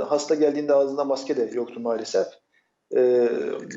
Hasta geldiğinde ağzında maske de yoktu maalesef. Ee,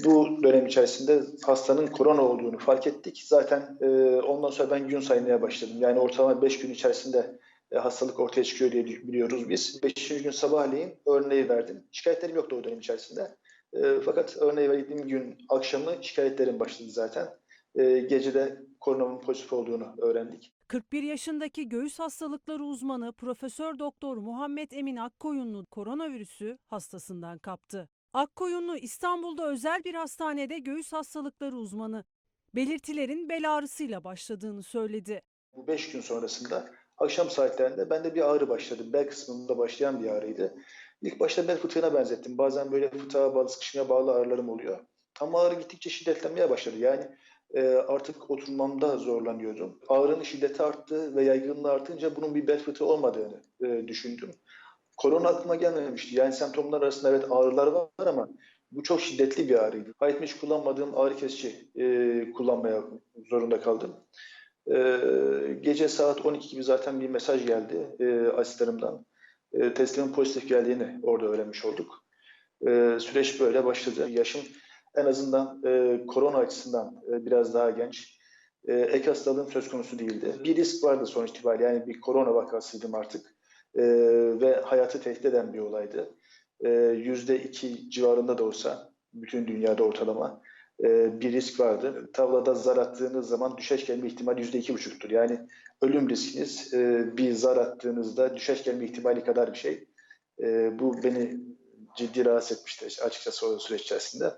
bu dönem içerisinde hastanın korona olduğunu fark ettik. Zaten e, ondan sonra ben gün saymaya başladım. Yani ortalama 5 gün içerisinde e, hastalık ortaya çıkıyor diye biliyoruz biz. 5. gün sabahleyin örneği verdim. Şikayetlerim yoktu o dönem içerisinde. E, fakat örneği verdiğim gün akşamı şikayetlerim başladı zaten. E, gecede koronanın pozitif olduğunu öğrendik. 41 yaşındaki göğüs hastalıkları uzmanı Profesör Doktor Muhammed Emin Akkoyunlu koronavirüsü hastasından kaptı. Akkoyunlu İstanbul'da özel bir hastanede göğüs hastalıkları uzmanı. Belirtilerin bel ağrısıyla başladığını söyledi. Bu 5 gün sonrasında akşam saatlerinde bende bir ağrı başladı. Bel kısmında başlayan bir ağrıydı. İlk başta bel fıtığına benzettim. Bazen böyle fıtığa bağlı, sıkışmaya bağlı ağrılarım oluyor. Ama ağrı gittikçe şiddetlenmeye başladı. Yani e, artık oturmamda zorlanıyordum. Ağrının şiddeti arttı ve yaygınlığı artınca bunun bir bel fıtığı olmadığını e, düşündüm. Korona aklıma gelmemişti. Yani semptomlar arasında evet ağrılar var ama bu çok şiddetli bir ağrıydı. Hayatımda hiç kullanmadığım ağrı kesici e, kullanmaya zorunda kaldım. E, gece saat 12 gibi zaten bir mesaj geldi e, asistanımdan. E, testimin pozitif geldiğini orada öğrenmiş olduk. E, süreç böyle başladı. Yaşım en azından e, korona açısından e, biraz daha genç. E, ek hastalığım söz konusu değildi. Bir risk vardı sonuç itibariyle. Yani bir korona vakasıydım artık. E, ve hayatı tehdit eden bir olaydı. E, Yüzde iki civarında da olsa bütün dünyada ortalama e, bir risk vardı. Tavlada zar attığınız zaman düşeş gelme ihtimali yüzde iki buçuktur. Yani ölüm riskiniz e, bir zar attığınızda düşeş gelme ihtimali kadar bir şey. E, bu beni ciddi rahatsız etmişti açıkçası o süreç içerisinde.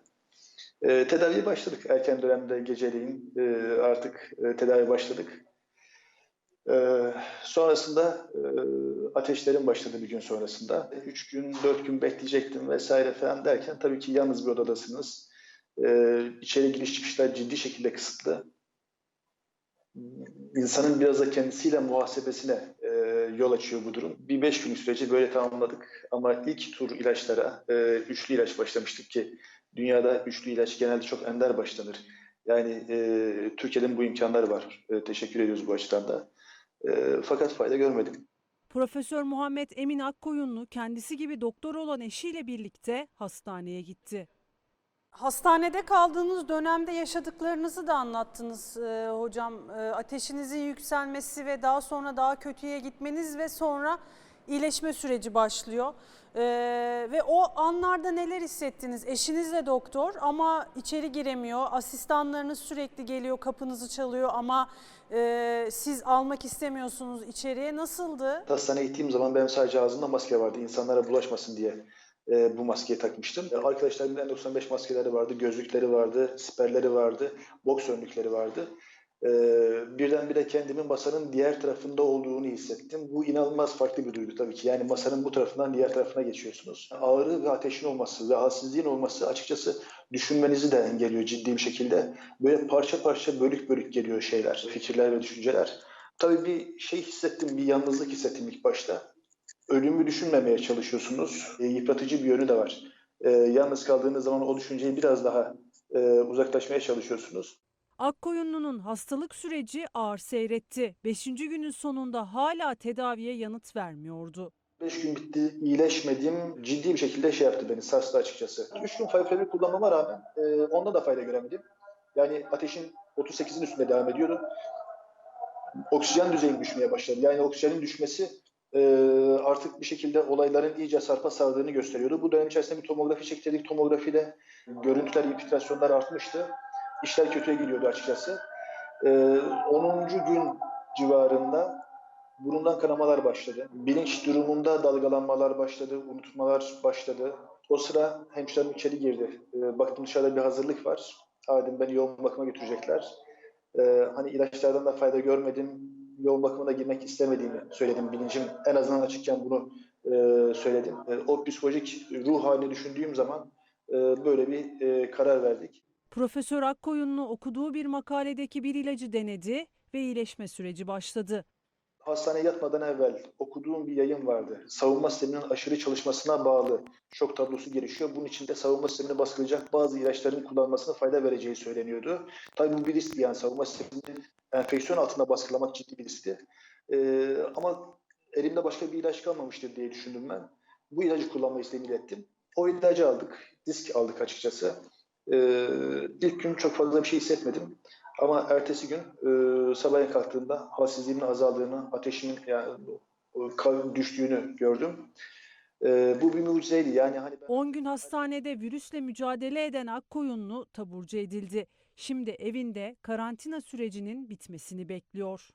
E, tedaviye başladık. Erken dönemde geceleyin e, artık e, tedavi başladık. E, sonrasında e, ateşlerim başladı bir gün sonrasında. Üç gün, dört gün bekleyecektim vesaire falan derken tabii ki yalnız bir odadasınız. E, içeri giriş çıkışlar ciddi şekilde kısıtlı. İnsanın biraz da kendisiyle muhasebesine e, yol açıyor bu durum. Bir beş günlük süreci böyle tamamladık. Ama ilk tur ilaçlara e, üçlü ilaç başlamıştık ki Dünyada üçlü ilaç genelde çok ender başlanır. Yani e, Türkiye'nin bu imkanları var. E, teşekkür ediyoruz bu açıdan da. E, fakat fayda görmedim. Profesör Muhammed Emin Akkoyunlu kendisi gibi doktor olan eşiyle birlikte hastaneye gitti. Hastanede kaldığınız dönemde yaşadıklarınızı da anlattınız e, hocam. E, ateşinizin yükselmesi ve daha sonra daha kötüye gitmeniz ve sonra iyileşme süreci başlıyor. E, ve o anlarda neler hissettiniz? Eşiniz de doktor ama içeri giremiyor. Asistanlarınız sürekli geliyor, kapınızı çalıyor ama e, siz almak istemiyorsunuz içeriye. Nasıldı? Hastaneye gittiğim zaman benim sadece ağzımda maske vardı. İnsanlara bulaşmasın diye e, bu maskeyi takmıştım. E, arkadaşlarımın N95 maskeleri vardı, gözlükleri vardı, siperleri vardı, boks önlükleri vardı. E, birdenbire kendimin masanın diğer tarafında olduğunu hissettim. Bu inanılmaz farklı bir duygu tabii ki. Yani masanın bu tarafından diğer tarafına geçiyorsunuz. Ağrı ve ateşin olması ve halsizliğin olması açıkçası düşünmenizi de engelliyor ciddi bir şekilde. Böyle parça parça bölük bölük geliyor şeyler, fikirler ve düşünceler. Tabii bir şey hissettim, bir yalnızlık hissettim ilk başta ölümü düşünmemeye çalışıyorsunuz. E, yıpratıcı bir yönü de var. E, yalnız kaldığınız zaman o düşünceyi biraz daha e, uzaklaşmaya çalışıyorsunuz. Akkoyunlu'nun hastalık süreci ağır seyretti. Beşinci günün sonunda hala tedaviye yanıt vermiyordu. Beş gün bitti, iyileşmedim. Ciddi bir şekilde şey yaptı beni, sarstı açıkçası. Üç gün Favipiravir kullanmama rağmen e, onda da fayda göremedim. Yani ateşin 38'in üstünde devam ediyordu. Oksijen düzeyim düşmeye başladı. Yani oksijenin düşmesi e, artık bir şekilde olayların iyice sarpa sardığını gösteriyordu. Bu dönem içerisinde bir tomografi çektirdik. Tomografide görüntüler, infiltrasyonlar artmıştı. İşler kötüye gidiyordu açıkçası. E, 10. gün civarında burundan kanamalar başladı. Bilinç durumunda dalgalanmalar başladı, unutmalar başladı. O sıra hemşirerim içeri girdi. E, baktım dışarıda bir hazırlık var. Adem beni yoğun bakıma götürecekler. E, hani ilaçlardan da fayda görmedim yoğun bakımına girmek istemediğimi söyledim. Bilincim en azından açıkken bunu e, söyledim. E, o psikolojik ruh halini düşündüğüm zaman e, böyle bir e, karar verdik. Profesör Akkoyunlu okuduğu bir makaledeki bir ilacı denedi ve iyileşme süreci başladı. Hastaneye yatmadan evvel okuduğum bir yayın vardı. Savunma sisteminin aşırı çalışmasına bağlı şok tablosu gelişiyor. Bunun için de savunma sistemini baskılayacak bazı ilaçların kullanmasına fayda vereceği söyleniyordu. Tabii bu bir risk yani savunma sistemini enfeksiyon altında baskılamak ciddi bir riskti. Ee, ama elimde başka bir ilaç kalmamıştır diye düşündüm ben. Bu ilacı kullanma isteğini ilettim. O ilacı aldık. Disk aldık açıkçası. Ee, ilk gün çok fazla bir şey hissetmedim. Ama ertesi gün e, sabahleyin kalktığımda halsizliğimin azaldığını, ateşimin yani, kan düştüğünü gördüm. Ee, bu bir mucizeydi. Yani hani ben... 10 gün hastanede virüsle mücadele eden Akkoyunlu taburcu edildi. Şimdi evinde karantina sürecinin bitmesini bekliyor.